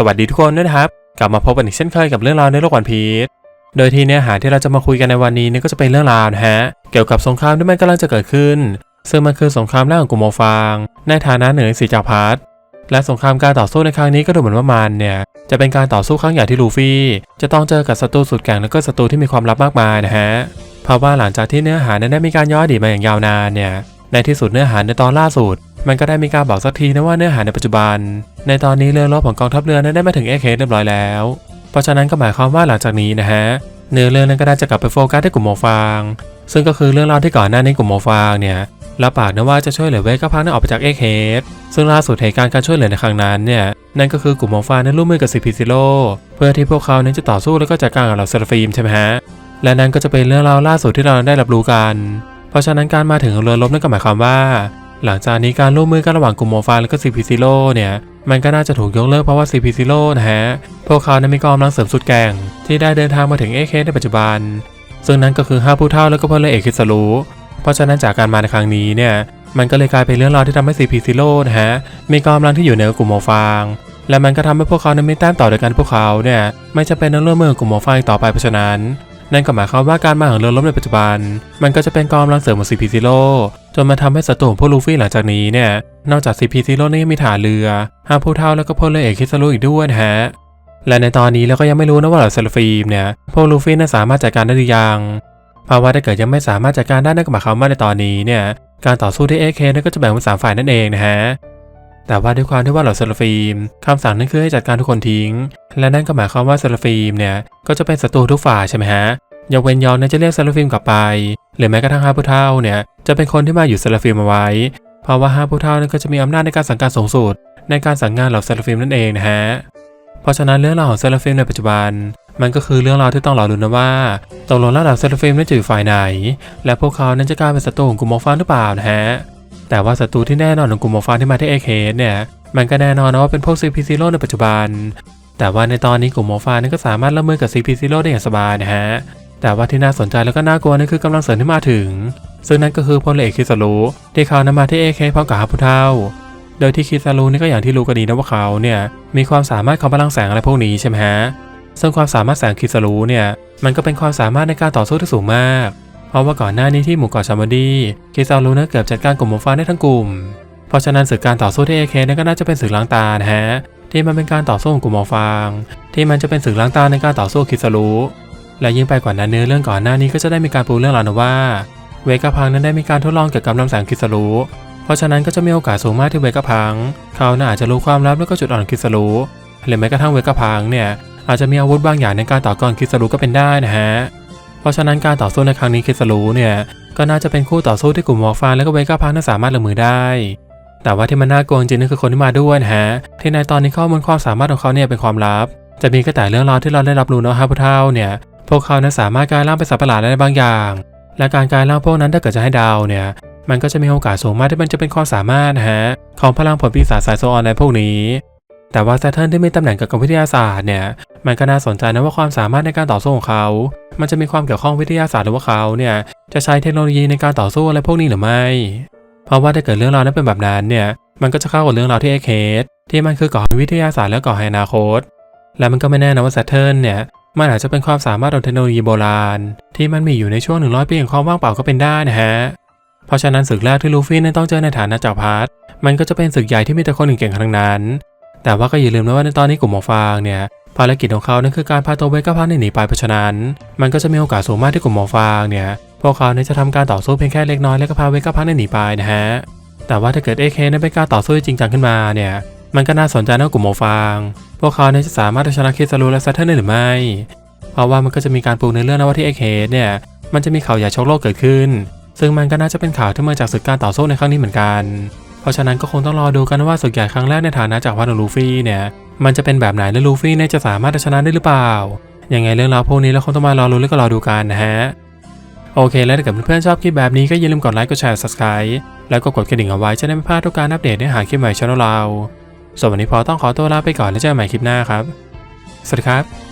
สวัสดีทุกคนด้วยนะครับ กลับมาพบกันอีกเช่นเคยกับเรื่องราวในโลกวันพีชโดยที่เนื้อหาที่เราจะมาคุยกันในวันนี้นี่ก็จะเป็นเรื่องราวนะฮะเกี่ยวกับสงครามที่มันกำลังจะเกิดขึ้น ซึ่งมันคือสงครามแรกของกลุ่มโมฟาง ในฐานะหนึ่งในสีจักรพรรดิและสงครามการต่อสู้ในครั้งนี้ก็ดูเหมือนว่ามันเนี่ยจะเป็นการต่อสู้ครั้งใหญ่ที่ลูฟี่จะต้องเจอกับศัตรูสุดแกร่งและก็ศัตรูที่มีความลับมากมายนะฮะเพราะว่าหลังจากที่เนื้อหานั้นได้มีการย้อนอดีตมาอย่างยาวนานเนี่ยในที่สุดเนื้อหาในตอนล่าสุด มันก็ได้มีการบอกสักทีนะว่าเนื้อหาในปัจจุบัน ในตอนนี้เรือรบของกองทัพเรือนั้นได้มาถึงเอเคเรียบร้อยแล้ว เพราะฉะนั้นก็หมายความว่าหลังจากนี้นะฮะเนื้อเรื่องนั้นก็ได้จะกลับไปโฟกัสที่กลุ่มหมอฟาง ซึ่งก็คือเรื่องราวที่ก่อนหน้านี้กลุ่มหมอฟางเนี่ยรับปากนะว่าจะช่วยเหลือเวกก็พังนั้นออกไปจากเอเคสซึ่งล่าสุดเหตุการณ์การช่วยเหลือในครั้งนั้นเนี่ย นั่นก็คือกลุ่มหมอฟางนั้นร่วมมือกับซีพีซิโลเพื่อที่พวกเขานั้นจะต่อสู้แล้วก็จัดการกับเหล่าเซราฟีมใช่ไหมฮะ และนั่นก็จะเป็นเรื่องราวล่าสุดที่เราได้รับรู้กัน เพราะฉะนั้นการมาถึงเรือรบนั่นก็หมายความว่า หลังจากนี้การร่วมมือกันระหว่างกลุ่มโมฟาและก็ CP Zero เนี่ย มันก็น่าจะถูกยกเลิกเพราะว่า CP Zero นะฮะ พวกเขานั้นมีกองลังเสริมสุดแกร่งที่ได้เดินทางมาถึง AK ในปัจจุบัน ซึ่งนั่นก็คือห้าผู้เท่าแล้วก็พลเรือเอกคิสรุเพราะฉะนั้นจากการมาในครั้งนี้เนี่ย มันก็เลยกลายเป็นเรื่องราวที่ทำให้ CP Zero นะฮะ มีกองลังที่อยู่เหนือกลุ่มโมฟางและมันก็ทำให้พวกเขานั้นมีแต้มต่อโดยการพวกเขาเนี่ยไม่จะเป็นต้องร่วมมือกลุ่มโมฟางต่อไปเพราะฉะนั้นนั่นก็หมายความว่าการมาของเรือรบในปัจจุบัน มันก็จะเป็นกองกำลังเสริมของ CP Zero จ นมาทำให้ศัตรูพวกลูฟี่หลังจากนี้เนี่ย นอกจาก CP Zero นี่ยังมีฐานเรือหาผู้เท่าแล้วก็พลเรือเอกคิสรุอีกด้วยนะฮะ และในตอนนี้เราก็ยังไม่รู้นะว่าเหล่าเซลฟีมเนี่ย พวกลูฟี่นั้นสามารถจัดการได้หรือยังเพราะว่าถ้าเกิดยังไม่สามารถจัดการได้นั่นก็หมายความว่าในตอนนี้เนี่ย การต่อสู้ที่ AK นั่นก็จะแบ่งเป็นสามฝ่ายนั่นเองนะฮะ แต่ว่าด้วยความที่ว่าเหล่าเซลฟีมคำสั่งนั้นคือให้จัดการทุกคนทิ้ง และนั่นก็หมายความว่าเซลฟีมเนี่ยก็จะเป็นศัตรูทุกฝ่ายใช่ไหมฮะยกเว้นยอนนั้นจะเรียกเซลฟิมกลับไป หรือแม้กระทั่งห้าผู้เท่าเนี่ยจะเป็นคนที่มาอยู่เซลฟิมเอาไว้ เพราะว่าห้าผู้เท่านั้นก็จะมีอำนาจในการสั่งการสูงสุด ในการสั่งงานเหล่าเซลฟิมนั่นเองนะฮะ เพราะฉะนั้นเรื่องราวของเซลฟิมในปัจจุบัน มันก็คือเรื่องราวที่ต้องรอลุ้นนะว่าตกลงแล้วเหล่าเซลฟิมนั้นจะอยู่ฝ่ายไหน และพวกเขานั้นจะกลายเป็นศัตรูของกลุ่มโมฟานหรือเปล่านะฮะ แต่ว่าศัตรูที่แน่นอนของกลุ่มโมฟานที่มาที่เอเคเนี่ย มันก็แน่นอนนะว่าเป็นพวก CP Zero ในปัจจุบัน แต่ว่าในตอนนี้กลุ่มโมฟานนั้นก็สามารถละเมิดกับ CP Zero ได้อย่างสบายนะฮะ แต่ว่าที่น่าสนใจแล้วก็น่ากลัวนั่นคือกำลังเสริมที่มาถึง ซึ่งนั่นก็คือพลเอกคิสรุที่เขานำมาที่เอเคพร้อมกับฮาพุเทาโดยที่คิสรุนี่ก็อย่างที่รู้กันดีนะว่าเขาเนี่ยมีความสามารถของพลังแสงอะไรพวกนี้ใช่ไหมฮะซึ่งความสามารถแสงคิสรุเนี่ยมันก็เป็นความสามารถในการต่อสู้ที่สูงมาก เพราะว่าก่อนหน้านี้ที่หมู่เกาะชามาดีคิสรุนั้นเกือบจัดการกลุ่มโมฟาได้ทั้งกลุ่ม เพราะฉะนั้นศึกการต่อสู้ที่เอเคนี่ก็น่าจะเป็นศึกล้างตานะฮะที่มันเป็นการต่อสู้ของกลุ่มหมอฟาง ที่มันจะเป็นศึกล้างตาในการต่อสู้คิสรุ และยิ่งไปกว่านั้นเนื้อเรื่องก่อนหน้านี้ก็จะได้มีการปูเรื่องราวนะว่า เวกาพังนั้นได้มีการทดลองเกี่ยวกับลำแสงคิสรุเพราะฉะนั้นก็จะมีโอกาสสูงมากที่เวกาพัง เขาน่าอาจจะรู้ความลับและก็จุดอ่อนของคิสรุหรือแม้กระทั่งเวกาพังเนี่ยอาจจะมีอาวุธบางอย่างในการต่อกรคิสรุก็เป็นได้นะฮะเพราะฉะนั้นการต่อสู้ในครั้งนี้คิสรุเนี่ยก็น่าจะเป็นคู่ต่อสู้ที่กลุ่มหมอฟางและก็เวกาพังนั้นสามารถลงมือได้แต่ว่าที่มันน่ากลัวจริงๆนั่นคือคนที่มาด้วยนะฮะ ที่ในตอนนี้ข้อมูลความสามารถของเขาเนี่ยเป็นความลับ จะมีก็แต่เรื่องราวที่เราได้รับรู้นะฮะผู้เฒ่าเนี่ย พวกเขานั้นสามารถกลายร่างเป็นสัตว์ประหลาดได้บางอย่าง และการกลายร่างพวกนั้นถ้าเกิดจะให้ดาวเนี่ย มันก็จะมีโอกาสสูงมากที่มันจะเป็นความสามารถนะฮะของพลังผลปีศาจสายโซออนในพวกนี้ แต่ว่าแซทเทิลที่มีตำแหน่งเกี่ยวกับวิทยาศาสตร์เนี่ย มันก็น่าสนใจนะว่าความสามารถในการต่อสู้ของเขา มันจะมีความเกี่ยวข้องวิทยาศาสตร์หรือว่าเขาเนี่ยจะใช้เทคโนโลยีในการต่อสู้อะไรพวกนี้หรือไม่ เพราะว่าถ้าเกิดเรื่องราวนั้นเป็นแบบนั้นเนี่ย มันก็จะเข้ากับเรื่องราวที่ไอเคสที่มันคือก่อวิทยาศาสตร์และก่อให้อนาคต และมันก็ไม่แน่นะว่าแซทเทิลเนี่ยมันอาจจะเป็นความสามารถของเทคโนโลยีโบราณ ที่มันมีอยู่ในช่วง 100 ปีของความว่างเปล่าก็เป็นได้นะฮะ เพราะฉะนั้นศึกแรกที่ลูฟี่นั้นต้องเจอในฐานะจักรพรรดิมันก็จะเป็นศึกใหญ่ที่มีแต่คนเก่งๆทั้งนั้น แต่ว่าก็อย่าลืมนะว่าในตอนนี้กลุ่มหมอฟางเนี่ยภารกิจของเขานั้นคือการพาตัวเวก้าพันหนีไปเพราะฉะนั้น มันก็จะมีโอกาสสูงมากที่กลุ่มหมอฟางเนี่ยพวกเขาเนี่ยจะทำการต่อสู้เพียงแค่เล็กน้อยแล้วก็พาเวก้าพันหนีไปนะฮะแต่ว่าถ้าเกิดเอเคนั้นเป็นการต่อสู้จริงจังขึ้นมาเนี่ย มันก็น่าสนใจนะกลุ่มหมฟาง พวกเขาเนี่ยจะสามารถเอาชนะคิสรูและซัตเทอร์ได้หรือไม่ เพราะว่ามันก็จะมีการปูในเรื่องนะว่าที่เอเคเนี่ย มันจะมีข่าวใหญ่โชคโลกเกิดขึ้น ซึ่งมันก็น่าจะเป็นข่าวที่มาจากศึกการต่อสู้ในครั้งนี้เหมือนกัน เพราะฉะนั้นก็คงต้องรอดูกันว่าศึกใหญ่ครั้งแรกในฐานะจากรพรรดิขอลูฟี่เนี่ย มันจะเป็นแบบไหนและลูฟี่เนี่ยจะสามารถเอาชนะได้หรือเปล่า ยังไงเรื่องราวพวกนี้เราคงต้องมารอรู้แล้วก็รอดูกันนะฮะโอเค แล้วถ้าเกิดเพื่อนๆชอบคลิปแบบนี้ก็อย่าลืมกดไลค์ กดแชร์ subscribe แล้วก็กดกระดิ่งเอาไว้จะได้ไม่พลาดทุกการอัปเดตเนื้อหาคลิปใหม่ช่องเรา ส่วนวันนี้พอต้องขอตัวลาไปก่อนแล้วเจอกันใหม่คลิปหน้าครับ สวัสดีครับ